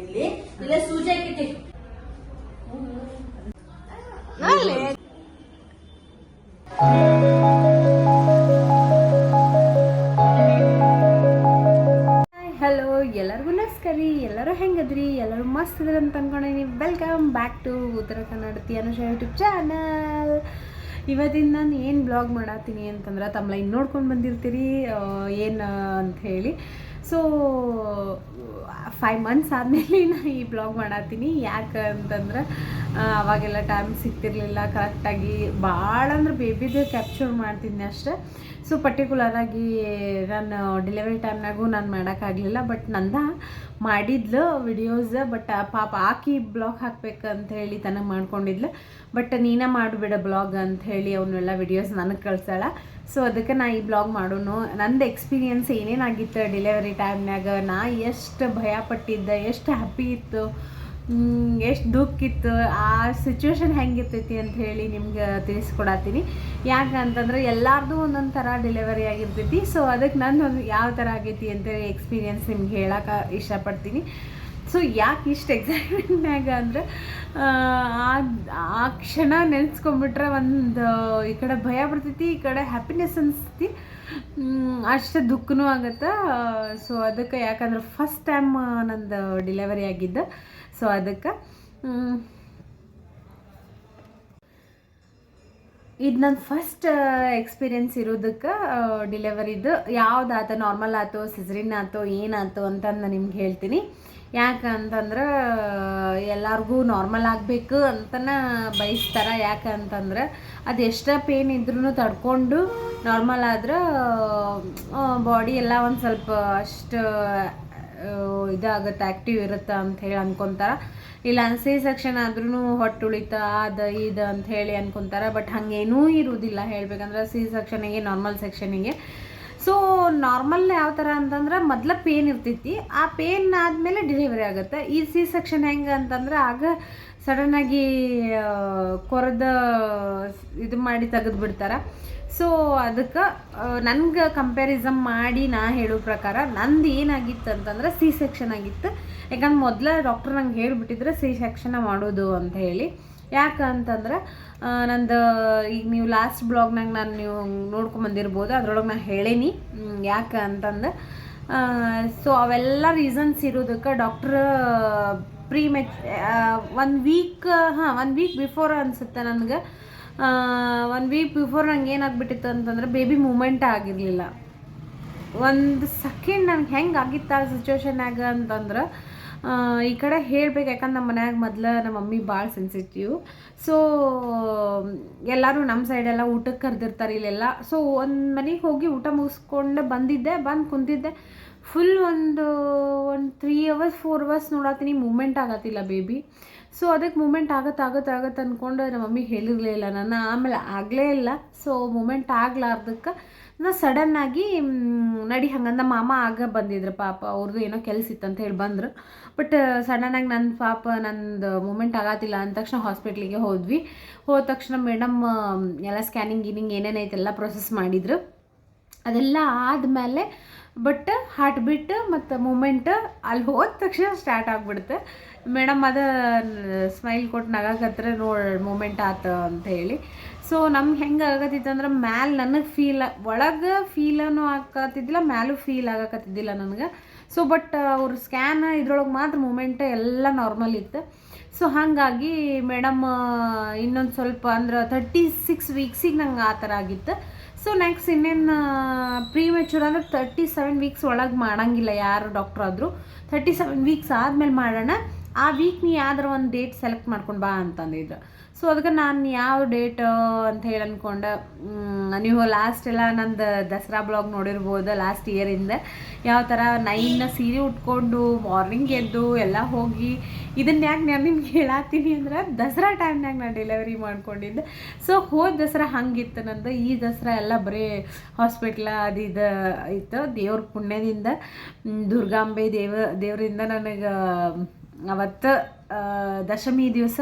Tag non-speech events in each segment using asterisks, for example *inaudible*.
ಇರ್ಲಿ. ಇಲ್ಲ ಸೂಜಿ ಹಾಕಿತಿ ಹಲೋ ಎಲ್ಲರಿಗೂ ನಮಸ್ಕಾರ ಎಲ್ಲರೂ ಹೆಂಗದ್ರಿ? ಎಲ್ಲರೂ ಮಸ್ತ್ ಇದ್ರಿ ಅಂತ ಅನ್ಕೊಂಡೀನಿ. ವೆಲ್ಕಮ್ ಬ್ಯಾಕ್ ಟು ಉತ್ತರ ಕನ್ನಡತಿ ಅನುಷ ಯೂಟ್ಯೂಬ್ ಚಾನಲ್ ಇವತ್ತಿನ ನಾನು ಏನು ಬ್ಲಾಗ್ ಮಾಡತ್ತೀನಿ ಅಂತಂದ್ರೆ ತಮ್ಮಲೈನ್ ನೋಡ್ಕೊಂಡು ಬಂದಿರ್ತೀರಿ. ಏನು ಅಂತ ಹೇಳಿ. ಸೊ ಫೈವ್ ಮಂತ್ಸ್ ಆದಮೇಲೆ ನಾನು ಈ ಬ್ಲಾಗ್ ಮಾಡತ್ತೀನಿ ಯಾಕೆ ಅಂತಂದ್ರೆ ಅವಾಗೆಲ್ಲ ಟೈಮ್ ಸಿಗ್ತಿರ್ಲಿಲ್ಲ. ಕರೆಕ್ಟಾಗಿ ಭಾಳ ಅಂದ್ರೆ ಬೇಬಿದು ಕ್ಯಾಪ್ಚರ್ ಮಾಡ್ತಿದ್ದೆ ಅಷ್ಟೇ. ಸೊ ಪರ್ಟಿಕ್ಯುಲರಾಗಿ ನಾನು ಡೆಲಿವರಿ ಟೈಮ್ನಾಗೂ ನಾನು ಮಾಡೋಕ್ಕಾಗಲಿಲ್ಲ ಬಟ್ ನಂದ ಮಾಡಿದ್ಲು ವಿಡಿಯೋಸ್ ಬಟ್ ಪಾಪ ಆಕಿ ಬ್ಲಾಗ್ ಹಾಕ್ಬೇಕಂತ ಹೇಳಿ ತನಗೆ ಮಾಡ್ಕೊಂಡಿದ್ಲು. ಬಟ್ ನೀನೇ ಮಾಡಿಬಿಡ ಬ್ಲಾಗ್ ಅಂತ ಹೇಳಿ ಅವನ್ನೆಲ್ಲ ವಿಡಿಯೋಸ್ ನನಗೆ ಕಳ್ಸಾಳ ಸೊ ಅದಕ್ಕೆ ನಾ ಈ ಬ್ಲಾಗ್ ಮಾಡೋನು. ನಂದು ಎಕ್ಸ್ಪೀರಿಯನ್ಸ್ ಏನೇನಾಗಿತ್ತು ಡೆಲಿವರಿ ಟೈಮ್ನಾಗ ನಾ ಎಷ್ಟು ಭಯ ಪಟ್ಟಿದ್ದೆ ಎಷ್ಟು ಹ್ಯಾಪಿ ಇತ್ತು? ಎಷ್ಟು ದುಃಖ ಇತ್ತು. ಆ ಸಿಚುವೇಶನ್ ಹೆಂಗಿರ್ತೈತಿ ಅಂತ ಹೇಳಿ ನಿಮ್ಗೆ ತಿಳಿಸ್ಕೊಡತ್ತೀನಿ. ಯಾಕಂತಂದ್ರೆ ಎಲ್ಲಾರ್ದು ಒಂದೊಂದು ಥರ ಡೆಲಿವರಿ ಆಗಿರ್ತೈತಿ. ಸೊ ಅದಕ್ಕೆ ಒಂದು ಯಾವ ಥರ ಆಗೈತಿ ಅಂತೇಳಿ ಎಕ್ಸ್ಪೀರಿಯನ್ಸ್ ನಿಮ್ಗೆ ಹೇಳಕ್ಕೆ ಇಷ್ಟಪಡ್ತೀನಿ. ಸೊ ಯಾಕೆ ಇಷ್ಟು ಎಕ್ಸೈಟ್ಮೆಂಟ್ನಾಗ ಅಂದ್ರೆ, ಆ ಕ್ಷಣ ನೆನೆಸ್ಕೊಂಡ್ಬಿಟ್ರೆ ಒಂದು, ಈ ಕಡೆ ಭಯ ಬರ್ತೈತಿ, ಈ ಕಡೆ ಹ್ಯಾಪಿನೆಸ್ ಅನಿಸ್ತೈತಿ ಅಷ್ಟು ದುಃಖನೂ ಆಗತ್ತೆ. ಸೊ ಅದಕ್ಕೆ ಯಾಕಂದ್ರೆ ಫಸ್ಟ್ ಟೈಮ್ ನಂದು ಡೆಲಿವರಿ ಆಗಿದ್ದು. ಸೊ ಅದಕ್ಕೆ ಇದು ನನ್ನ ಫಸ್ಟ್ ಎಕ್ಸ್ಪೀರಿಯನ್ಸ್ ಇರೋದಕ್ಕೆ ಡಿಲೆವರಿದು ಯಾವ್ದಾತ ನಾರ್ಮಲ್ ಆಯ್ತು ಸಿಜರಿನ್ ಆಯ್ತು ಏನಾಯ್ತು ಅಂತ ನಾನು ನಿಮ್ಗೆ ಹೇಳ್ತೀನಿ. ಯಾಕಂತಂದ್ರೆ, ಎಲ್ಲರಿಗೂ ನಾರ್ಮಲ್ ಆಗಬೇಕು ಅಂತನ ಬಯಸ್ತಾರೆ. ಯಾಕಂತಂದ್ರೆ, ಅದು ಎಷ್ಟೇ ಪೇನ್ ಇದ್ರೂ ತಡ್ಕೊಂಡು ನಾರ್ಮಲ್ ಆದ್ರೆ ಬಾಡಿ ಎಲ್ಲ ಒಂದು ಸ್ವಲ್ಪ ಅಷ್ಟು ಇದಾಗುತ್ತೆ ಆ್ಯಕ್ಟಿವ್ ಇರುತ್ತೆ ಅಂತ ಹೇಳಿ ಅನ್ಕೊಂತಾರ. ಇಲ್ಲ ಸಿ ಸೆಕ್ಷನ್ ಆದ್ರೂ ಹೊಟ್ಟೆ ಉಳಿತಾ ಅದ, ಇದು ಅಂತ ಹೇಳಿ ಅನ್ಕೊಂತಾರ. ಬಟ್ ಹಾಗೇನೂ ಇರುವುದಿಲ್ಲ ಹೇಳ್ಬೇಕಂದ್ರೆ ಸಿ ಸೆಕ್ಷನಿಗೆ ನಾರ್ಮಲ್ ಸೆಕ್ಷನಿಗೆ ಸೊ ನಾರ್ಮಲ್ ಯಾವ ಥರ ಅಂತಂದ್ರೆ ಮೊದಲ ಪೇನ್ ಇರ್ತೈತಿ ಆ ಪೇನ್ ಆದಮೇಲೆ ಡೆಲಿವರಿ ಆಗುತ್ತೆ. ಈ ಸಿ ಸೆಕ್ಷನ್ ಹೆಂಗೆ ಅಂತಂದ್ರೆ ಆಗ ಸಡನ್ನಾಗಿ ಕೊರೆದ, ಇದು ಮಾಡಿ ತೆಗೆದು ಬಿಡ್ತಾರೆ ಸೊ ಅದಕ್ಕೆ ನನ್ಗೆ ಕಂಪ್ಯಾರಿಸಮ್ ಮಾಡಿ ನಾ ಹೇಳೋ ಪ್ರಕಾರ ನಂದು ಏನಾಗಿತ್ತು ಅಂತಂದ್ರೆ ಸಿ ಸೆಕ್ಷನ್ ಆಗಿತ್ತು. ಯಾಕಂದ್ರೆ ಮೊದಲ ಡಾಕ್ಟ್ರ್ ನಂಗೆ ಹೇಳಿಬಿಟ್ಟಿದ್ರೆ ಸಿ ಸೆಕ್ಷನ್ ಮಾಡೋದು ಅಂತ ಹೇಳಿ. ಯಾಕೆ ಅಂತಂದ್ರೆ ಆ, ನಂದು ಈಗ ನೀವು ಲಾಸ್ಟ್ ಬ್ಲಾಗ್ನಾಗ ನಾನು ನೀವು ನೋಡ್ಕೊಂಬಂದಿರ್ಬೋದು ಅದ್ರೊಳಗೆ ನಾನು ಹೇಳೇನಿ. ಯಾಕೆ ಅಂತಂದು ಸೊ ಅವೆಲ್ಲ ರೀಸನ್ಸ್ ಇರೋದಕ್ಕೆ ಡಾಕ್ಟ್ರ್ ಪ್ರೀ ಮೆಚ್ ಒಂದು ವೀಕ್ ಹಾಂ ಒಂದು ವೀಕ್ ಬಿಫೋರ್ ಅನಿಸುತ್ತೆ ನನಗೆ. ಒಂದು ವೀಕ್ ಬಿಫೋರ್ ನಂಗೆ ಏನಾಗ್ಬಿಟ್ಟಿತ್ತು ಅಂತಂದ್ರೆ ಬೇಬಿ ಮೂಮೆಂಟ್ ಆಗಿರಲಿಲ್ಲ. ಒಂದು ಸೆಕೆಂಡ್ ನಂಗೆ ಹೆಂಗೆ ಆಗಿತ್ತು ಆ ಸಿಚುವೇಶನ್ನಾಗ ಅಂತಂದ್ರೆ ಈ ಕಡೆ ಹೇಳ್ಬೇಕು, ಯಾಕಂದ್ರೆ ನಮ್ಮ ಮನ್ಯಾಗ ಮೊದ್ಲು ನಮ್ಮ ಮಮ್ಮಿ ಭಾಳ ಸೆನ್ಸಿಟಿವ್ ಸೊ ಎಲ್ಲರೂ ನಮ್ಮ ಸೈಡೆಲ್ಲ ಊಟಕ್ಕೆ ಕರೆದಿರ್ತಾರೆ ಇಲ್ಲೆಲ್ಲ. ಸೊ ಒಂದು ಮನೆಗೆ ಹೋಗಿ ಊಟ ಮುಗಿಸ್ಕೊಂಡೆ ಬಂದಿದ್ದೆ, ಬಂದು ಕುಂತಿದ್ದೆ. ಫುಲ್ ಒಂದು ಒಂದು ತ್ರೀ ಅವರ್ಸ್ ಫೋರ್ ಅವರ್ಸ್ ನೋಡತ್ತೀನಿ ಮೂಮೆಂಟ್ ಆಗತ್ತಿಲ್ಲ ಬೇಬಿ ಸೊ ಅದಕ್ಕೆ ಮೂಮೆಂಟ್ ಆಗತ್ತೆ ಆಗತ್ತೆ ಆಗತ್ತೆ ಅಂದ್ಕೊಂಡು ನಮ್ಮ ಮಮ್ಮಿ ಹೇಳಿರಲೇ ಇಲ್ಲ. ನಾನು ಆಮೇಲೆ ಆಗಲೇ ಇಲ್ಲ. ಸೊ ಮೂಮೆಂಟ್ ಆಗ್ಲಾರ್ದಕ್ಕೆ ನಾ ಸಡನ್ನಾಗಿ ನಡಿ ಹಂಗಂದ ಮಾಮ ಆಗ ಬಂದಿದ್ರು ಪಾಪ. ಅವ್ರದ್ದು ಏನೋ ಕೆಲಸ ಅಂತ ಹೇಳಿ ಬಂದರು. ಬಟ್ ಸಡನ್ನಾಗಿ ನನ್ನ ಪಾಪ ನಂದು ಮೂಮೆಂಟ್ ಆಗತ್ತಿಲ್ಲ ಅಂದ ತಕ್ಷಣ ಹಾಸ್ಪಿಟ್ಲಿಗೆ ಹೋದ್ವಿ. ಹೋದ ತಕ್ಷಣ ಮೇಡಮ್ ಎಲ್ಲ ಸ್ಕ್ಯಾನಿಂಗ್ ಗಿನಿಂಗ್ ಏನೇನೈತೆ ಎಲ್ಲ ಪ್ರೊಸೆಸ್ ಮಾಡಿದ್ರು. ಅದೆಲ್ಲ ಆದಮೇಲೆ ಬಟ್ ಹಾರ್ಟ್ ಬೀಟ್ ಮತ್ತು ಮೂಮೆಂಟ್ ಅಲ್ಲಿ ಹೋದ ತಕ್ಷಣ ಸ್ಟಾರ್ಟ್ ಆಗಿಬಿಡುತ್ತೆ. ಮೇಡಮ್ ಅದು ಸ್ಮೈಲ್ ಕೊಟ್ಟು ನಗಾಕತ್ರ ನೋಡಿ ಮೂಮೆಂಟ್ ಆತ ಅಂತ ಹೇಳಿ. ಸೊ ನಮ್ಗೆ ಹೆಂಗೆ ಆಗತ್ತಿತ್ತು ಅಂದ್ರೆ ಮ್ಯಾಲೆ ನನಗೆ ಫೀಲ್ ಒಳಗೆ ಫೀಲನ್ನು ಆಗತ್ತಿದ್ದಿಲ್ಲ ಮ್ಯಾಲೂ ಫೀಲ್ ಆಗಕತ್ತಿದ್ದಿಲ್ಲ ನನಗೆ. ಸೊ ಬಟ್ ಅವ್ರ ಸ್ಕ್ಯಾನ್ ಇದ್ರೊಳಗೆ ಮಾತ್ರ ಮೂಮೆಂಟ್ ಎಲ್ಲ ನಾರ್ಮಲ್ ಇತ್ತು. ಸೊ ಹಾಗಾಗಿ ಮೇಡಮ್, ಇನ್ನೊಂದು ಸ್ವಲ್ಪ ಅಂದ್ರೆ ತರ್ಟಿ ಸಿಕ್ಸ್ ವೀಕ್ಸಿಗೆ ನಂಗೆ ಆ ಥರ ಆಗಿತ್ತು. ಸೊ ನೆಕ್ಸ್ಟ್ ಇನ್ನೇನು ಪ್ರೀ ಮೆಚೂರ್ ಅಂದರೆ ತರ್ಟಿ ಸೆವೆನ್ ವೀಕ್ಸ್ ಒಳಗೆ ಮಾಡೋಂಗಿಲ್ಲ ಯಾರು ಡಾಕ್ಟ್ರ್ ಆದರೂ. ತರ್ಟಿ ಸೆವೆನ್ ವೀಕ್ಸ್ ಆದಮೇಲೆ ಮಾಡೋಣ. ಆ ವೀಕ್ ನೀ ಯಾವ್ದಾರ ಒಂದು ಡೇಟ್ ಸೆಲೆಕ್ಟ್ ಮಾಡ್ಕೊಂಡು ಬಾ ಅಂತಂದಿದ್ರು ಸೊ ಅದಕ್ಕೆ ನಾನು ಯಾವ ಡೇಟ್ ಅಂತ ಹೇಳಿ ಅಂದ್ಕೊಂಡೆ ನೀವು ಲಾಸ್ಟ್ ಎಲ್ಲ ನಂದು ದಸರಾ ಬ್ಲಾಗ್ ನೋಡಿರ್ಬೋದು ಲಾಸ್ಟ್ ಇಯರಿಂದ ಯಾವ ಥರ ನೈನ್ನ ಸೀರೆ ಉಟ್ಕೊಂಡು ಮಾರ್ನಿಂಗ್ ಎದ್ದು ಎಲ್ಲ ಹೋಗಿ ಇದನ್ನ ಯಾಕೆ ನಾನು ನಿಮ್ಗೆ ಹೇಳತ್ತೀನಿ ಅಂದ್ರೆ ದಸರಾ ಟೈಮ್ನಾಗ ನಾನು ಡೆಲಿವರಿ ಮಾಡ್ಕೊಂಡಿದ್ದೆ. ಸೊ ಹೋದ ದಸರಾ ಹಂಗಿತ್ತು ನಂದು. ಈ ದಸರಾ ಎಲ್ಲ ಬರೀ ಹಾಸ್ಪಿಟ್ಲ ಅದು ಇದು ಇತ್ತು ದೇವ್ರ ಪುಣ್ಯದಿಂದ. ದುರ್ಗಾಂಬೆ ದೇವ, ದೇವರಿಂದ ನನಗೆ ಅವತ್ತು ದಶಮಿ ದಿವಸ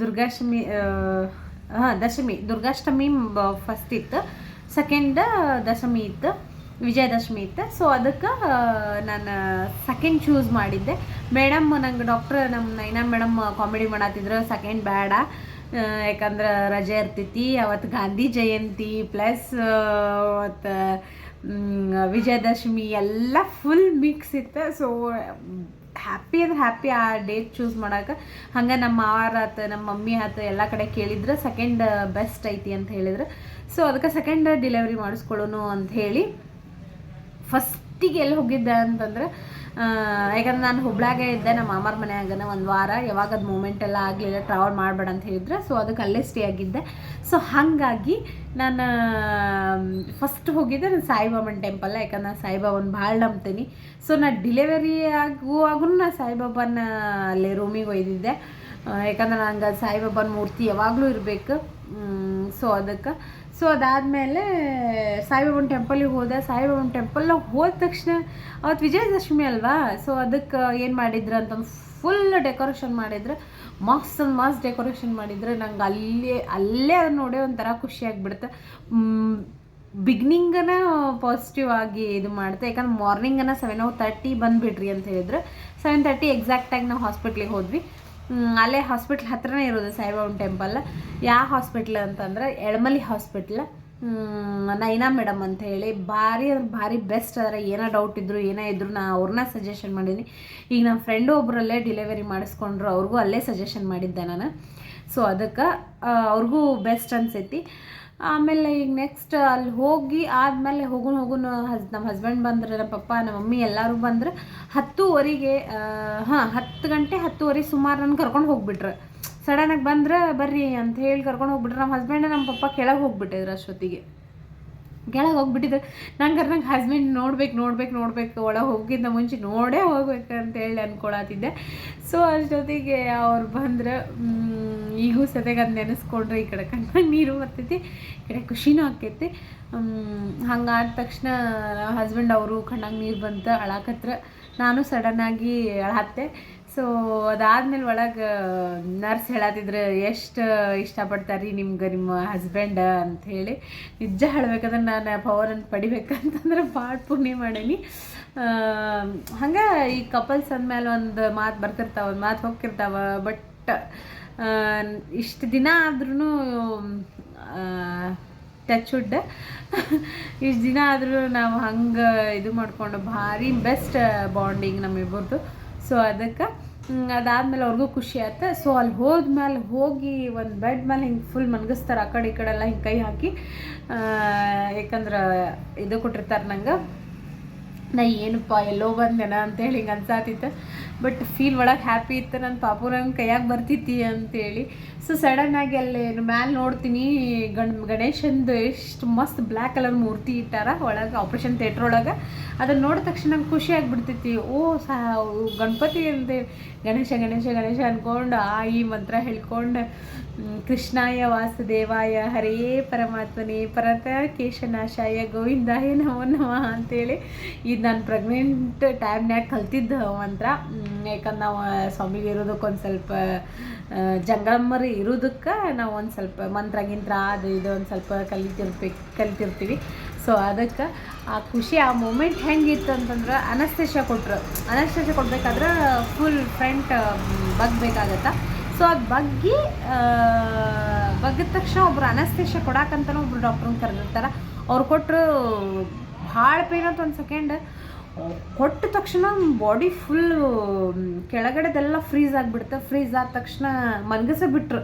ದುರ್ಗಾಷ್ಟಮಿ ಹಾಂ, ದಶಮಿ, ದುರ್ಗಾಷ್ಟಮಿ ಫಸ್ಟ್ ಇತ್ತು. ಸೆಕೆಂಡ್ ದಶಮಿ ಇತ್ತು. ವಿಜಯದಶಮಿ ಇತ್ತು. ಸೊ ಅದಕ್ಕೆ ನಾನು ಸೆಕೆಂಡ್ ಚೂಸ್ ಮಾಡಿದ್ದೆ. ಮೇಡಮ್ ನಂಗೆ ಡಾಕ್ಟ್ರ್ ನಮ್ಮ ನೈನಾ ಮೇಡಮ್ ಕಾಮಿಡಿ ಮಾಡತ್ತಿದ್ರು ಸೆಕೆಂಡ್ ಬೇಡ. ಯಾಕಂದ್ರೆ ರಜೆ ಇರ್ತೈತಿ. ಅವತ್ತು ಗಾಂಧಿ ಜಯಂತಿ ಪ್ಲಸ್ ಅವತ್ತು ವಿಜಯದಶಮಿ ಎಲ್ಲ ಫುಲ್ ಮಿಕ್ಸ್ ಇತ್ತು. ಸೊ ಹ್ಯಾಪಿ ಅಂದ್ರೆ ಹ್ಯಾಪಿ ಆ ಡೇಟ್ ಚೂಸ್ ಮಾಡೋಕೆ. ಹಂಗೆ ನಮ್ಮ ಮಾವಾರ ಆತು ನಮ್ಮ ಮಮ್ಮಿ ಆತು ಎಲ್ಲ ಕಡೆ ಕೇಳಿದ್ರೆ ಸೆಕೆಂಡ್ ಬೆಸ್ಟ್ ಐತಿ ಅಂತ ಹೇಳಿದ್ರು. ಸೊ ಅದಕ್ಕೆ ಸೆಕೆಂಡ್ ಡೆಲಿವರಿ ಮಾಡಿಸ್ಕೊಳ್ಳೋನು ಅಂತ ಹೇಳಿ ಫಸ್ಟಿಗೆ ಎಲ್ಲಿ ಹೋಗಿದ್ದೆ ಅಂತಂದ್ರೆ ಯಾಕಂದ್ರೆ ನಾನು ಹುಬ್ಳಾಗೆ ಇದ್ದೆ, ನಮ್ಮ ಮಾಮಾರ ಮನ್ಯಾಗನ ಒಂದು ವಾರ. ಯಾವಾಗ ಅದು ಮೂಮೆಂಟ್ ಎಲ್ಲ ಆಗಲಿಲ್ಲ ಟ್ರಾವೆಲ್ ಮಾಡಬೇಡ ಅಂತ ಹೇಳಿದ್ರೆ ಸೊ ಅದಕ್ಕೆ ಅಲ್ಲೇ ಸ್ಟೇ ಆಗಿದ್ದೆ. ಸೊ ಹಾಗಾಗಿ ನಾನು ಫಸ್ಟ್ ಹೋಗಿದ್ದೆ ನಾನು ಸಾಯಿಬಾಬನ ಟೆಂಪಲ್ ಯಾಕಂದ್ರೆ ನಾನು ಸಾಯಿಬಾಬನ ಭಾಳ ನಂಬ್ತೀನಿ. ಸೊ ನಾನು ಡಿಲಿವರಿ ಆಗುವಾಗೂ ನಾನು ಸಾಯಿಬಾಬನ ಅಲ್ಲಿ ರೂಮಿಗೆ ಒಯ್ದಿದ್ದೆ. ಯಾಕಂದ್ರೆ ನಂಗೆ ಸಾಯಿಬಾಬನ ಮೂರ್ತಿ ಯಾವಾಗಲೂ ಇರಬೇಕು. ಸೊ ಅದಕ್ಕೆ ಸೊ ಅದಾದಮೇಲೆ ಸಾಯಿಬಾಬನ ಟೆಂಪಲಿಗೆ ಹೋದೆ. ಸಾಯಿಬಾಬನ ಟೆಂಪಲ್ನಾಗ ಹೋದ ತಕ್ಷಣ ಅವತ್ತು ವಿಜಯದಶಮಿ ಅಲ್ವಾ? ಸೊ ಅದಕ್ಕೆ ಏನು ಮಾಡಿದ್ರು ಅಂತಂದು ಫುಲ್ ಡೆಕೋರೇಷನ್ ಮಾಡಿದ್ರೆ. ಮಸ್ತ್ ಅಂದ್ ಮಸ್ತ್ ಡೆಕೋರೇಷನ್ ಮಾಡಿದ್ರೆ. ನಂಗೆ ಅಲ್ಲೇ ಅಲ್ಲೇ ಅದನ್ನ ನೋಡಿ ಒಂಥರ ಖುಷಿ ಆಗಿಬಿಡುತ್ತೆ ಬಿಗ್ನಿಂಗನ ಪಾಸಿಟಿವ್ ಆಗಿ ಇದು ಮಾಡುತ್ತೆ ಯಾಕಂದ್ರೆ ಮಾರ್ನಿಂಗನ ಸೆವೆನ್ ಓ ಥರ್ಟಿ ಬಂದುಬಿಡ್ರಿ ಅಂತ ಹೇಳಿದ್ರು. ಸೆವೆನ್ ತರ್ಟಿ ಎಕ್ಸಾಕ್ಟಾಗಿ ನಾವು ಹಾಸ್ಪಿಟ್ಲಿಗೆ ಹೋದ್ವಿ. ಅಲ್ಲೇ ಹಾಸ್ಪಿಟ್ಲ್ ಹತ್ರನೇ ಇರೋದು ಸಾಯಿಬಾಬನ ಟೆಂಪಲ್ ಯಾವ ಹಾಸ್ಪಿಟ್ಲ್ ಅಂತಂದ್ರೆ ಎಳಮಲಿ ಹಾಸ್ಪಿಟ್ಲ್ ನೈನಾ ಮೇಡಮ್ ಅಂತ ಹೇಳಿ ಭಾರಿ ಅಂದ್ರೆ ಭಾರಿ ಬೆಸ್ಟ್ ಅದರ ಏನೋ ಡೌಟ್ ಇದ್ರು, ಏನೇ ಇದ್ರು ನಾ ಅವ್ರನ್ನ ಸಜೆಷನ್ ಮಾಡೀನಿ ಈಗ ನಮ್ಮ ಫ್ರೆಂಡು ಒಬ್ಬರಲ್ಲೇ ಡೆಲಿವರಿ ಮಾಡಿಸ್ಕೊಂಡ್ರು, ಅವ್ರಿಗೂ ಅಲ್ಲೇ ಸಜೆಷನ್ ಮಾಡಿದ್ದೆ ನಾನು. ಸೊ ಅದಕ್ಕೆ ಅವ್ರಿಗೂ ಬೆಸ್ಟ್ ಅನ್ಸೈತಿ. ಆಮೇಲೆ ಈಗ ನೆಕ್ಸ್ಟ್ ಅಲ್ಲಿ ಹೋಗಿ ಆದಮೇಲೆ ಹೋಗುನ್ ಹೋಗುನು ಹಸ್ ನಮ್ಮ ಹಸ್ಬೆಂಡ್ ಬಂದ್ರೆ ನಮ್ಮ ಪಪ್ಪ ನಮ್ಮ ಮಮ್ಮಿ ಎಲ್ಲರೂ ಬಂದ್ರೆ, ಹತ್ತುವರೆಗೆ ಹಾಂ, ಹತ್ತು ಗಂಟೆ ಹತ್ತುವರೆ ಸುಮಾರು ನನ್ನ ಕರ್ಕೊಂಡು ಹೋಗ್ಬಿಟ್ರು. ಸಡನ್ನಾಗಿ ಬಂದ್ರೆ, ಬರ್ರಿ ಅಂತ ಹೇಳಿ ಕರ್ಕೊಂಡು ಹೋಗ್ಬಿಟ್ರೆ. ನಮ್ಮ ಹಸ್ಬೆಂಡ್ ನಮ್ಮ ಪಪ್ಪ ಕೆಳಗೆ ಹೋಗ್ಬಿಟ್ಟಿದ್ರು ಅಷ್ಟೊತ್ತಿಗೆ. ಕೆಳಗೆ ಹೋಗ್ಬಿಟ್ಟಿದ್ರು. ನಂಗೆ ನಂಗೆ ಹಸ್ಬೆಂಡ್ ನೋಡ್ಬೇಕು ನೋಡ್ಬೇಕು ನೋಡ್ಬೇಕು, ಒಳಗೆ ಹೋಗಿದ್ದ ಮುಂಚೆ ನೋಡೇ ಹೋಗ್ಬೇಕು ಹೇಳಿ ಅಂದ್ಕೊಳತ್ತಿದ್ದೆ ಸೊ ಅಷ್ಟೊತ್ತಿಗೆ ಅವ್ರು ಬಂದ್ರೆ ಈಗೂ ಸತೆಗೆ ಅದು ನೆನೆಸ್ಕೊಂಡ್ರೆ ಈ ಕಡೆ ಕಣ್ಣಾಗ ನೀರು ಬರ್ತೈತಿ, ಈ ಕಡೆ ಖುಷಿನೂ ಆಕೈತಿ ಹಂಗಾದ ತಕ್ಷಣ ಹಸ್ಬೆಂಡ್ ಅವರು ಕಣ್ಣಾಗ ನೀರು ಬಂತು ಅಳಾಕತ್ರ, ನಾನು ಸಡನ್ನಾಗಿ ಅಳಹತ್ತೆ ಸೊ ಅದಾದ್ಮೇಲೆ ಒಳಗೆ ನರ್ಸ್ ಹೇಳತ್ತಿದ್ರು ಎಷ್ಟು ಇಷ್ಟಪಡ್ತಾರೆ ನಿಮ್ಗೆ ನಿಮ್ಮ ಹಸ್ಬೆಂಡ್? ಅಂತ ಹೇಳಿ. ನಿಜ ಹೇಳ್ಬೇಕಂದ್ರೆ ನಾನು ಪವರನ್ನು ಪಡಿಬೇಕಂತಂದ್ರೆ ಭಾಳ ಪುಣ್ಯ ಮಾಡೀನಿ. ಹಂಗೆ ಈ ಕಪಲ್ಸ್ ಅಂದಮೇಲೆ ಒಂದು ಮಾತು ಬರ್ತಿರ್ತಾವ, ಒಂದು ಮಾತು ಹೋಗ್ತಿರ್ತಾವ ಬಟ್ ಇಷ್ಟು ದಿನ ಆದ್ರೂ ಟಚ್ ವುಡ್ ಇಷ್ಟು ದಿನ ಆದರೂ ನಾವು ಹಂಗೆ ಇದು ಮಾಡಿಕೊಂಡು ಭಾರಿ ಬೆಸ್ಟ್ ಬಾಂಡಿಂಗ್ ನಮ್ಮಿಬ್ಬರದು ಸೊ ಅದಕ್ಕೆ ಅದಾದ್ಮೇಲೆ ಅವ್ರಿಗೂ ಖುಷಿ ಆಯ್ತು. ಸೊ ಅಲ್ಲಿ ಹೋದ್ಮೇಲೆ ಹೋಗಿ ಒಂದು ಬೆಡ್ ಮೇಲೆ ಹಿಂಗೆ ಫುಲ್ ಮಲಗಿಸ್ತಾರೆ ಆ ಕಡೆ ಈ ಕಡೆ ಎಲ್ಲ ಹಿಂಗೆ ಕೈ ಹಾಕಿ. ಯಾಕಂದ್ರೆ ಇದು ಕೊಟ್ಟಿರ್ತಾರೆ ನಂಗೆ, ನಾ ಏನಪ್ಪ ಎಲ್ಲೋ ಬಂದೇನ ಅಂತೇಳಿ ಹಿಂಗೆ ಅನ್ಸಾತಿತ್ತು. ಬಟ್ ಫೀಲ್ ಒಳಗೆ ಹ್ಯಾಪಿ ಇತ್ತು ನನ್ನ ಪಾಪು ನಂಗೆ ಕೈಯಾಗ ಬರ್ತಿತ್ತಿ ಅಂತೇಳಿ. ಸೊ ಸಡನ್ನಾಗಿ ಅಲ್ಲಿ ಮ್ಯಾಲೆ ನೋಡ್ತೀನಿ, ಗಣ, ಗಣೇಶಂದು ಎಷ್ಟು ಮಸ್ತ್ ಬ್ಲ್ಯಾಕ್ ಕಲರ್ ಮೂರ್ತಿ ಇಟ್ಟಾರ ಒಳಗೆ, ಆಪ್ರೇಷನ್ ಥಿಯೇಟ್ರ್ ಒಳಗೆ. ಅದನ್ನು ನೋಡಿದ ತಕ್ಷಣ ನಂಗೆ ಖುಷಿ ಆಗಿಬಿಡ್ತೈತಿ ಓ ಸಹ ಗಣಪತಿ ಅಂತ ಗಣೇಶ ಗಣೇಶ ಗಣೇಶ ಅಂದ್ಕೊಂಡು ಆ, ಈ ಮಂತ್ರ ಹೇಳ್ಕೊಂಡು ಕೃಷ್ಣಾಯ ವಾಸುದೇವಾಯ, ಹರೇ ಪರಮಾತ್ಮನೇ ಪರತ ಕೇಶನಾಶಾಯ ಗೋವಿಂದಾಯ ನಮೋ ನಮಃ ಅಂತೇಳಿ. ಇದು ನಾನು ಪ್ರೆಗ್ನೆಂಟ್ ಟೈಮ್ನ್ಯಾಗ ಕಲ್ತಿದ್ದ ಮಂತ್ರ. ಯಾಕಂದ್ರೆ ನಾವು ಸ್ವಾಮಿಗೆ ಇರೋದಕ್ಕೆ ಒಂದು ಸ್ವಲ್ಪ ಜಂಗಳಮ್ಮರಿ ಇರೋದಕ್ಕೆ ನಾವು ಒಂದು ಸ್ವಲ್ಪ ಮಂತ್ರ ಗಿಂತ್ರ ಅದು ಇದು ಒಂದು ಸ್ವಲ್ಪ ಕಲಿತಿರ್ಬೇಕು ಕಲಿತಿರ್ತೀವಿ. ಸೊ ಅದಕ್ಕೆ ಆ ಖುಷಿ, ಆ ಮೂಮೆಂಟ್ ಹೆಂಗಿತ್ತು ಅಂತಂದ್ರೆ ಅನಸ್ತೇಶ ಕೊಟ್ಟರು ಅನಸ್ತೇಶ ಕೊಡಬೇಕಾದ್ರೆ ಫುಲ್ ಫ್ರಂಟ್ ಬಗ್ಬೇಕಾಗತ್ತೆ ಸೊ ಅದು ಬಗ್ಗಿ ಬಗ್ಗಿದ ತಕ್ಷಣ ಒಬ್ರು ಅನಸ್ತೇಶ ಕೊಡಕ್ಕಂತಲೂ ಒಬ್ರು ಡಾಕ್ಟ್ರನ್ನ ಕರೆದಿರ್ತಾರೆ. ಅವ್ರು ಕೊಟ್ಟರು ಭಾಳ ಪೇನ್ ಒಂದು ಸೆಕೆಂಡ್ ಕೊಟ್ಟ ತಕ್ಷಣ ಬಾಡಿ ಫುಲ್ ಕೆಳಗಡೆದೆಲ್ಲ ಫ್ರೀಸ್ ಆಗಿಬಿಡುತ್ತೆ. ಫ್ರೀಸ್ ಆದ ತಕ್ಷಣ ಮನಗಸೆ ಬಿಟ್ರು.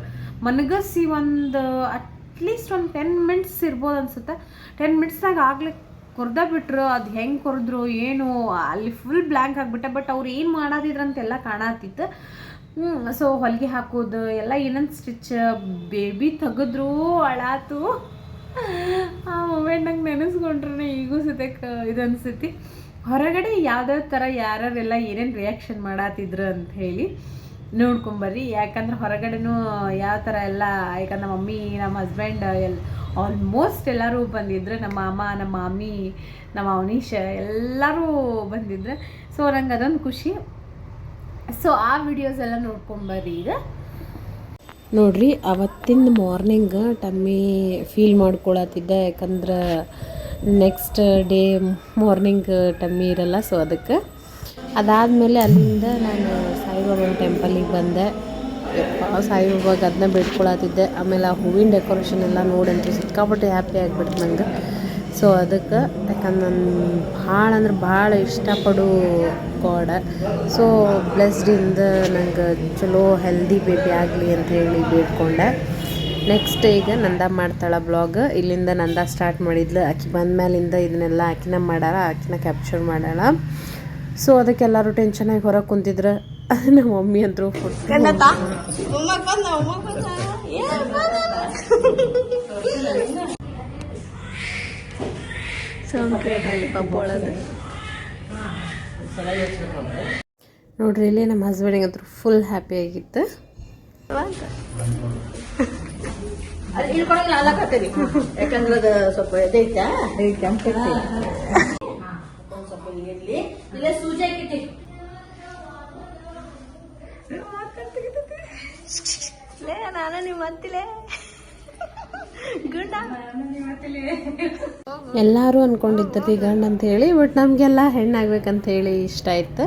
ಮನಗಸಿ ಒಂದು ಅಟ್ಲೀಸ್ಟ್ ಒಂದು ಟೆನ್ ಮಿನಿಟ್ಸ್ ಇರ್ಬೋದು ಅನ್ಸುತ್ತೆ. ಟೆನ್ ಮಿನಿಟ್ಸ್ನಾಗ ಆಗ್ಲಿಕ್ಕೆ ಕೊರ್ದ ಬಿಟ್ರು. ಅದು ಹೆಂಗೆ ಕೊರಿದ್ರು, ಏನು, ಅಲ್ಲಿ ಫುಲ್ ಬ್ಲ್ಯಾಂಕ್ ಆಗಿಬಿಟ್ಟೆ. ಬಟ್ ಅವ್ರು ಏನು ಮಾಡಾತಿದ್ರಂತೆಲ್ಲ ಕಾಣತಿತ್ತು. ಸೊ ಹೊಲಿಗೆ ಹಾಕೋದು, ಎಲ್ಲ ಏನಂತ ಸ್ಟಿಚ್ ಬೇಬಿ ತೆಗೆದ್ರು, ಅಳಾತು. ಆ ಮೊಮೆಂಟ್ ನಂಗೆ ನೆನೆಸ್ಕೊಂಡ್ರೆ ಈಗೂ ಸದ್ಯಕ್ಕೆ ಇದು ಅನ್ಸತಿ ಹೊರಗಡೆ ಯಾವ್ದಾವ ಥರ ಯಾರ್ಯಾರೆಲ್ಲ ಏನೇನು ರಿಯಾಕ್ಷನ್ ಮಾಡತ್ತಿದ್ರು ಅಂತ ಹೇಳಿ ನೋಡ್ಕೊಂಬರ್ರಿ. ಯಾಕಂದ್ರೆ ಹೊರಗಡೆನೂ ಯಾವ ಥರ ಎಲ್ಲ ಯಾಕಂದ್ರೆ ನಮ್ಮ ಮಮ್ಮಿ, ನಮ್ಮ ಹಸ್ಬೆಂಡ್ ಎಲ್ ಆಲ್ಮೋಸ್ಟ್ ಎಲ್ಲರೂ ಬಂದಿದ್ರು. ನಮ್ಮ ಅಮ್ಮ ನಮ್ಮ ಮಾಮಿ, ನಮ್ಮ ಅವನೀಶ್ ಎಲ್ಲರೂ ಬಂದಿದ್ರು. ಸೊ ನಂಗೆ ಅದೊಂದು ಖುಷಿ. ಸೊ ಆ ವಿಡಿಯೋಸ್ ಎಲ್ಲ ನೋಡ್ಕೊಂಬರ್ರಿ ಈಗ. ನೋಡ್ರಿ ಅವತ್ತಿನ ಮಾರ್ನಿಂಗ್ ಟಮ್ಮಿ ಫೀಲ್ ಮಾಡ್ಕೊಳತ್ತಿದ್ದೆ. ಯಾಕಂದ್ರೆ ನೆಕ್ಸ್ಟ್ ಡೇ ಮಾರ್ನಿಂಗ್ ಟಮ್ಮಿ ಇರಲ್ಲ ಸೊ ಅದಕ್ಕೆ. ಅದಾದಮೇಲೆ ಅಲ್ಲಿಂದ ನಾನು ಸಾಯಿಬಾಬಾ ಟೆಂಪಲಿಗೆ ಬಂದೆ. ಸಾಯಿಬಾಬಾಗ ಸಾಯಿಬಾಬಾಗೆ ಅದನ್ನ ಬಿಟ್ಕೊಳತಿದ್ದೆ. ಆಮೇಲೆ ಆ ಹೂವಿನ ಡೆಕೋರೇಷನ್ ಎಲ್ಲ ನೋಡಂತೂ ಸಿಕ್ಕಾಪಟ್ಟೆ ಹ್ಯಾಪಿ ಆಗಿಬಿಡ್ತು ನಂಗೆ. ಸೊ ಅದಕ್ಕೆ, ಯಾಕಂದ್ರೆ ನಾನು ಭಾಳ ಅಂದ್ರೆ ಭಾಳ ಇಷ್ಟಪಡೋ ಗಾಡ. ಸೊ ಬ್ಲೆಸ್ಡಿಂದ ನಂಗೆ ಚಲೋ ಹೆಲ್ದಿ ಬೇಬಿ ಆಗಲಿ ಅಂತ ಹೇಳಿ ಬೇಡ್ಕೊಂಡೆ. ನೆಕ್ಸ್ಟ್ ಈಗ ನಂದ ಮಾಡ್ತಾಳ ಬ್ಲಾಗ್ ಇಲ್ಲಿಂದ ನಂದ ಸ್ಟಾರ್ಟ್ ಮಾಡಿದ್ಲು. ಆಕಿ ಬಂದ ಮೇಲಿಂದ ಇದನ್ನೆಲ್ಲ ಆಕಿನ ಮಾಡಾರ ಆಕಿನ ಕ್ಯಾಪ್ಚರ್ ಮಾಡಾಳ. ಸೊ ಅದಕ್ಕೆ ಎಲ್ಲರೂ ಟೆನ್ಷನಾಗಿ ಹೊರಗೆ ಕುಂತಿದ್ರು. *laughs* ನಮ್ಮ ಮಮ್ಮಿ ಅಂತೂ ನೋಡ್ರಿ ಇಲ್ಲಿ ನಮ್ಮ ಹಸ್ಬೆಂಡಿಗೆ ಅಂತೂ ಫುಲ್ ಹ್ಯಾಪಿ ಆಗಿತ್ತು. ಅದು ಇಳ್ಕೊಳಂಗಿಲ್ಲ ಅಲ್ಲಕತ್ತೀರಿ ಯಾಕಂದ್ರೆ ಅದು ಸ್ವಲ್ಪ ಇದೈತಾ ಕೆಂಪೈತಿ ಒಂದ್ ಸ್ವಲ್ಪ ಇಲ್ಲಿ ಇರ್ಲಿ ಇಲ್ಲೇ ಸೂಜಿ ಹಾಕಿಟ್ಟಿ. ನಾನು ನಿಮ್ಮ ಎಲ್ಲರೂ ಅನ್ಕೊಂಡಿದ್ದರು ಗಂಡ ಅಂತ ಹೇಳಿ ಬಟ್ ನಮಗೆಲ್ಲ ಹೆಣ್ಣಾಗ್ಬೇಕಂತ ಹೇಳಿ ಇಷ್ಟ ಆಯ್ತು.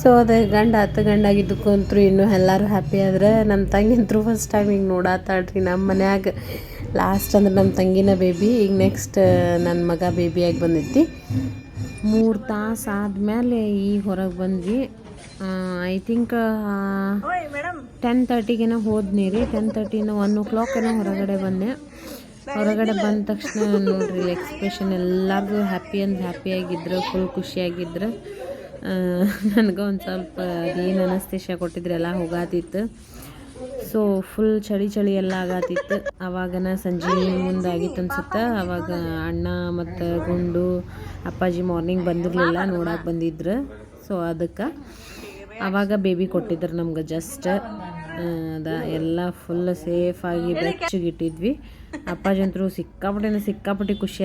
ಸೊ ಅದು ಗಂಡ ಹತ್ತು ಗಂಡಾಗಿದ್ದಕ್ಕಂತೂ ಇನ್ನೂ ಎಲ್ಲರೂ ಹ್ಯಾಪಿ ಆದ್ರೆ ನಮ್ಮ ತಂಗಿಂತರೂ ಫಸ್ಟ್ ಟೈಮ್ ಈಗ ನೋಡಾತಾಳ್ರಿ ನಮ್ಮ ಮನ್ಯಾಗ ಲಾಸ್ಟ್ ಅಂದ್ರೆ ನಮ್ಮ ತಂಗಿನ ಬೇಬಿ ಈಗ ನೆಕ್ಸ್ಟ್ ನನ್ನ ಮಗ ಬೇಬಿಯಾಗಿ ಬಂದೈತಿ. ಮೂರು ತಾಸು ಆದಮೇಲೆ ಈಗ ಹೊರಗೆ ಬಂದ್ವಿ. ಐ ಥಿಂಕ್ ಟೆನ್ ತರ್ಟಿಗೇನ ಹೋದ್ನಿ ರೀ. ಟೆನ್ ತರ್ಟಿನ ಒನ್ ಓ ಕ್ಲಾಕೇನೋ ಹೊರಗಡೆ ಬಂದೆ. ಹೊರಗಡೆ ಬಂದ ತಕ್ಷಣ ನೋಡ್ರಿ ಎಕ್ಸ್ಪ್ರೆಷನ್ ಎಲ್ಲರಿಗೂ ಹ್ಯಾಪಿ ಅಂದ್ರೆ ಹ್ಯಾಪಿಯಾಗಿದ್ರು ಫುಲ್ ಖುಷಿಯಾಗಿದ್ರು. ನನಗೆ ಒಂದು ಸ್ವಲ್ಪ ಅದೇನು ಅನಸ್ತೇಶ ಕೊಟ್ಟಿದ್ರೆಲ್ಲ ಹೋಗಾತಿತ್ತು. ಸೊ ಫುಲ್ ಚಳಿ ಚಳಿ ಎಲ್ಲ ಆಗತ್ತಿತ್ತು ಅವಾಗನ ಸಂಜೆ ಮುಂದಾಗಿತ್ತು ಅನ್ಸುತ್ತೆ. ಅವಾಗ ಅಣ್ಣ ಮತ್ತು ಗುಂಡು ಅಪ್ಪಾಜಿ ಮಾರ್ನಿಂಗ್ ಬಂದಿರಲಿಲ್ಲ ನೋಡಕ್ಕೆ ಬಂದಿದ್ರು. ಸೊ ಅದಕ್ಕೆ ಆವಾಗ ಬೇಬಿ ಕೊಟ್ಟಿದ್ರು ನಮ್ಗೆ ಜಸ್ಟ್ ಅದ ಎಲ್ಲ ಫುಲ್ ಸೇಫಾಗಿ ಬೆಚ್ಚಗಿಟ್ಟಿದ್ವಿ. ಅಪ್ಪಾಜಿ ಅಂತೂ ಸಿಕ್ಕಾಪಟ್ಟೆ ಸಿಕ್ಕಾಪಟ್ಟೆ ಖುಷಿ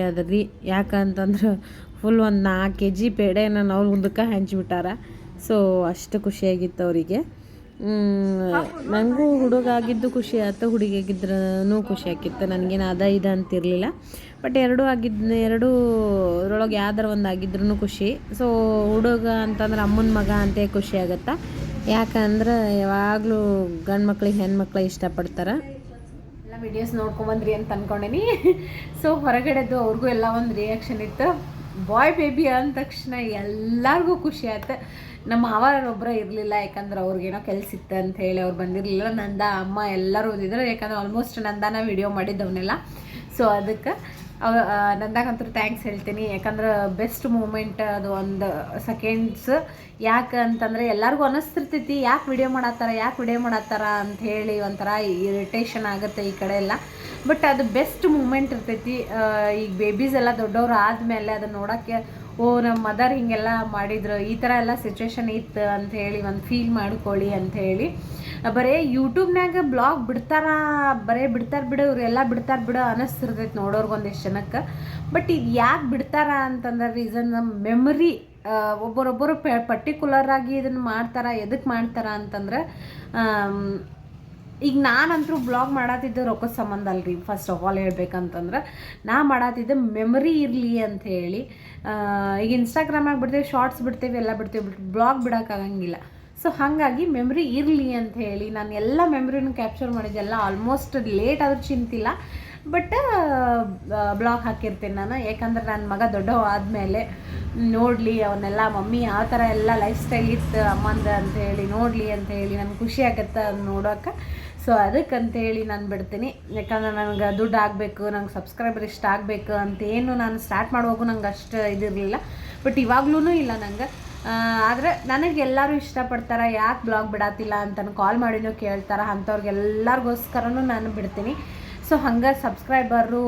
ಯಾಕಂತಂದ್ರೆ ಫುಲ್ ಒಂದು ನಾಲ್ಕು ಕೆ ಜಿ ಪೇಡೆನ ನಾವು ಮುಂದಕ್ಕೆ ಹಂಚಿಬಿಟ್ಟಾರ. ಸೊ ಅಷ್ಟು ಖುಷಿಯಾಗಿತ್ತು ಅವರಿಗೆ. ನನಗೂ ಹುಡುಗ ಆಗಿದ್ದು ಖುಷಿ ಆಯ್ತು ಹುಡುಗಿಯಾಗಿದ್ರೂ ಖುಷಿ ಆಗಿತ್ತು. ನನಗೇನು ಅದ ಇದು ಅಂತಿರಲಿಲ್ಲ. ಬಟ್ ಎರಡೂ ಆಗಿದ್ದ ಎರಡೂ ಅದ್ರೊಳಗೆ ಯಾವ್ದಾರ ಒಂದು ಆಗಿದ್ರೂ ಖುಷಿ. ಸೊ ಹುಡುಗ ಅಂತಂದ್ರೆ ಅಮ್ಮನ ಮಗ ಅಂತೇ ಖುಷಿ ಆಗುತ್ತೆ? ಯಾಕಂದ್ರೆ ಯಾವಾಗಲೂ ಗಂಡು ಮಕ್ಳಿಗೆ ಹೆಣ್ಮಕ್ಳು ಇಷ್ಟಪಡ್ತಾರೆ. ಎಲ್ಲ ವಿಡಿಯೋಸ್ ನೋಡ್ಕೊಂಬಂದ್ರಿ ಅಂತ ಅನ್ಕೊಂಡಿನಿ. ಸೊ *laughs* ಹೊರಗಡೆದು ಅವ್ರಿಗೂ ಎಲ್ಲ ಒಂದು ರಿಯಾಕ್ಷನ್ ಇತ್ತು. ಬಾಯ್ ಬೇಬಿ ಅಂದ ತಕ್ಷಣ ಎಲ್ಲರಿಗೂ ಖುಷಿ ಆಯ್ತು. ನಮ್ಮ ಮಾವರೊಬ್ಬರ ಇರಲಿಲ್ಲ, ಯಾಕಂದ್ರೆ ಅವ್ರಿಗೇನೋ ಕೆಲಸ ಇತ್ತು ಅಂತ ಹೇಳಿ ಅವ್ರು ಬಂದಿರಲಿಲ್ಲ. ನಂದ, ಅಮ್ಮ ಎಲ್ಲರೂ ಓದಿದ್ರು, ಯಾಕಂದ್ರೆ ಆಲ್ಮೋಸ್ಟ್ ನಂದಾನ ವಿಡಿಯೋ ಮಾಡಿದ್ದವನ್ನೆಲ್ಲ ಸೊ ಅದಕ್ಕೆ ಅವ ನಂದಾಗಂತೂ ಥ್ಯಾಂಕ್ಸ್ ಹೇಳ್ತೀನಿ. ಯಾಕಂದ್ರೆ ಬೆಸ್ಟ್ ಮೂಮೆಂಟ್ ಅದು ಒಂದು ಸೆಕೆಂಡ್ಸ್ ಯಾಕೆ ಅಂತಂದರೆ ಎಲ್ಲರಿಗೂ ಅನ್ನಿಸ್ತಿರ್ತೈತಿ ಯಾಕೆ ವಿಡಿಯೋ ಮಾಡತ್ತಾರ, ಯಾಕೆ ವಿಡಿಯೋ ಮಾಡತ್ತಾರ ಅಂತ ಹೇಳಿ ಒಂಥರ ಇರಿಟೇಷನ್ ಆಗುತ್ತೆ ಈ ಕಡೆ ಎಲ್ಲ. ಬಟ್ ಅದು ಬೆಸ್ಟ್ ಮೂಮೆಂಟ್ ಇರ್ತೈತಿ. ಈಗ ಬೇಬೀಸ್ ಎಲ್ಲ ದೊಡ್ಡವ್ರು ಆದಮೇಲೆ ಅದನ್ನ ನೋಡೋಕ್ಕೆ, ಓ ನಮ್ಮ ಮದರ್ ಹಿಂಗೆಲ್ಲ ಮಾಡಿದ್ರು, ಈ ಥರ ಎಲ್ಲ ಸಿಚುವೇಶನ್ ಇತ್ತು ಅಂತ ಹೇಳಿ ಒಂದು ಫೀಲ್ ಮಾಡ್ಕೊಳ್ಳಿ ಅಂತ ಹೇಳಿ. ಬರೇ ಯೂಟ್ಯೂಬ್ನಾಗ ಬ್ಲಾಗ್ ಬಿಡ್ತಾರ, ಬರೇ ಬಿಡ್ತಾರ ಬಿಡು ಇವರೆಲ್ಲ ಬಿಡ್ತಾರ ಬಿಡು ಅನಸ್ತಿರ್ತೈತಿ ನೋಡೋರ್ಗೊಂದಿಷ್ಟು ಜನಕ್ಕೆ. ಬಟ್ ಇದು ಯಾಕೆ ಬಿಡ್ತಾರ ಅಂತಂದ್ರೆ ರೀಸನ್ ನಮ್ಮ ಮೆಮರಿ ಒಬ್ಬರೊಬ್ಬರು ಪರ್ಟಿಕ್ಯುಲರ್ ಆಗಿ ಇದನ್ನು ಮಾಡ್ತಾರ ಎದಕ್ಕೆ ಮಾಡ್ತಾರ ಅಂತಂದ್ರೆ ಈಗ ನಾನಂತರೂ ಬ್ಲಾಗ್ ಮಾಡತ್ತಿದ್ದೆ ರೊಕ್ಕದ ಸಂಬಂಧ ಅಲ್ರಿ. ಫಸ್ಟ್ ಆಫ್ ಆಲ್ ಹೇಳ್ಬೇಕಂತಂದ್ರೆ, ನಾ ಮಾಡತ್ತಿದ್ದೆ ಮೆಮರಿ ಇರಲಿ ಅಂತ ಹೇಳಿ. ಈಗ ಇನ್ಸ್ಟಾಗ್ರಾಮಾಗ ಬಿಡ್ತೇವೆ ಶಾರ್ಟ್ಸ್ ಬಿಡ್ತೇವೆ, ಎಲ್ಲ ಬಿಡ್ತೇವೆ, ಬಟ್ ಬ್ಲಾಗ್ ಬಿಡೋಕ್ಕಾಗಂಗಿಲ್ಲ ಸೊ ಹಾಗಾಗಿ ಮೆಮ್ರಿ ಇರಲಿ ಅಂತ ಹೇಳಿ ನಾನು ಎಲ್ಲ ಮೆಮ್ರಿನೂ ಕ್ಯಾಪ್ಚರ್ ಮಾಡಿದ್ದೆಲ್ಲ ಆಲ್ಮೋಸ್ಟ್ ಲೇಟ್ ಆದ್ರೂ ಚಿಂತಿಲ್ಲ. ಬಟ್ ಬ್ಲಾಗ್ ಹಾಕಿರ್ತೀನಿ ನಾನು. ಯಾಕಂದ್ರೆ ನನ್ನ ಮಗ ದೊಡ್ಡವ ಆದಮೇಲೆ ನೋಡಲಿ ಅವನ್ನೆಲ್ಲ ಮಮ್ಮಿ ಆ ಥರ ಎಲ್ಲ ಲೈಫ್ ಸ್ಟೈಲ್ ಇತ್ತು ಅಮ್ಮಂದ ಅಂತ ಹೇಳಿ, ನೋಡಲಿ ಅಂತ ಹೇಳಿ ನನಗೆ ಖುಷಿ ಆಗತ್ತೆ ಅದನ್ನ ನೋಡೋಕೆ. ಸೊ ಅದಕ್ಕಂತೇಳಿ ನಾನು ಬಿಡ್ತೀನಿ. ಯಾಕಂದ್ರೆ ನನಗೆ ದುಡ್ಡು ಆಗಬೇಕು, ನಂಗೆ ಸಬ್ಸ್ಕ್ರೈಬರ್ ಇಷ್ಟ ಆಗಬೇಕು ಅಂತ ಏನು ನಾನು ಸ್ಟಾರ್ಟ್ ಮಾಡುವಾಗೂ ನಂಗೆ ಅಷ್ಟು ಇದಿರಲಿಲ್ಲ ಬಟ್ ಇವಾಗ್ಲೂ ಇಲ್ಲ ನಂಗೆ. ಆದರೆ ನನಗೆ ಎಲ್ಲರೂ ಇಷ್ಟಪಡ್ತಾರೆ, ಯಾಕೆ ಬ್ಲಾಗ್ ಬಿಡತ್ತಿಲ್ಲ ಅಂತ ಕಾಲ್ ಮಾಡಿನೂ ಕೇಳ್ತಾರೆ, ಅಂಥವ್ರಿಗೆಲ್ಲರಿಗೋಸ್ಕರನೂ ನಾನು ಬಿಡ್ತೀನಿ. ಸೊ ಹಂಗೆ ಸಬ್ಸ್ಕ್ರೈಬರು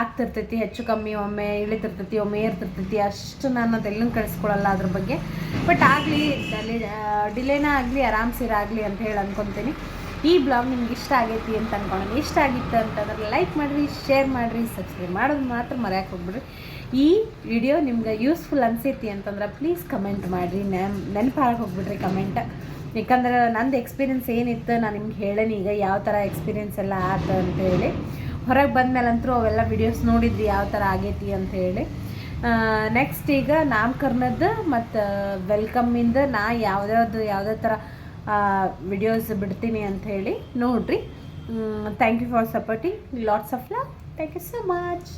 ಆಗ್ತಿರ್ತೈತಿ, ಹೆಚ್ಚು ಕಮ್ಮಿ ಒಮ್ಮೆ, ಇಳಿತಿರ್ತೈತಿ, ಒಮ್ಮೆ ಏರ್ತಿರ್ತೈತಿ, ಅಷ್ಟು ನಾನು ಅದೆಲ್ಲೂ ಕಳಿಸ್ಕೊಳಲ್ಲ ಅದ್ರ ಬಗ್ಗೆ. ಬಟ್ ಆಗಲಿ ಡಿಲೇ ಡಿಲೇನ ಆಗಲಿ, ಆರಾಮ್ಸಿರಾಗಲಿ ಅಂತ ಹೇಳಿ ಅನ್ಕೊತೀನಿ. ಈ ಬ್ಲಾಗ್ ನಿಮ್ಗೆ ಇಷ್ಟ ಆಗೈತಿ ಅಂತ ಅನ್ಕೊಂಡು ಇಷ್ಟ ಆಗಿತ್ತು ಅಂತಂದ್ರೆ ಲೈಕ್ ಮಾಡಿರಿ ಶೇರ್ ಮಾಡಿರಿ ಸಬ್ಸ್ಕ್ರೈಬ್ ಮಾಡೋದು ಮಾತ್ರ ಮರೆಯಕ್ಕೆ ಹೋಗ್ಬಿಡ್ರಿ. ಈ ವಿಡಿಯೋ ನಿಮ್ಗೆ ಯೂಸ್ಫುಲ್ ಅನ್ಸೈತಿ ಅಂತಂದ್ರೆ ಪ್ಲೀಸ್ ಕಮೆಂಟ್ ಮಾಡಿರಿ. ನೆನ್, ನೆನಪಾಗಿ ಹೋಗ್ಬಿಡ್ರಿ ಕಮೆಂಟ್ ಯಾಕಂದ್ರೆ ನಂದು ಎಕ್ಸ್ಪೀರಿಯನ್ಸ್ ಏನಿತ್ತು, ನಾನು ನಿಮ್ಗೆ ಹೇಳೇನಿ ಈಗ ಯಾವ ಥರ ಎಕ್ಸ್ಪೀರಿಯನ್ಸ್ ಎಲ್ಲ ಅಂತ ಹೇಳಿ. ಹೊರಗೆ ಬಂದಮೇಲಂತೂ ಅವೆಲ್ಲ ವಿಡಿಯೋಸ್ ನೋಡಿದ್ರಿ ಯಾವ ಥರ ಆಗೈತಿ ಅಂತ ಹೇಳಿ. ನೆಕ್ಸ್ಟ್ ಈಗ ನಾಮಕರಣದ ಮತ್ತು ವೆಲ್ಕಮ್ಮಿಂದ ನಾ ಯಾವ್ದಾವ್ದು ಯಾವುದೇ ಥರ ವಿಡಿಯೋಸ್ ಬಿಡ್ತೀನಿ ಅಂತ ಹೇಳಿ ನೋಡ್ರಿ. Thank you for supporting lots of love thank you so much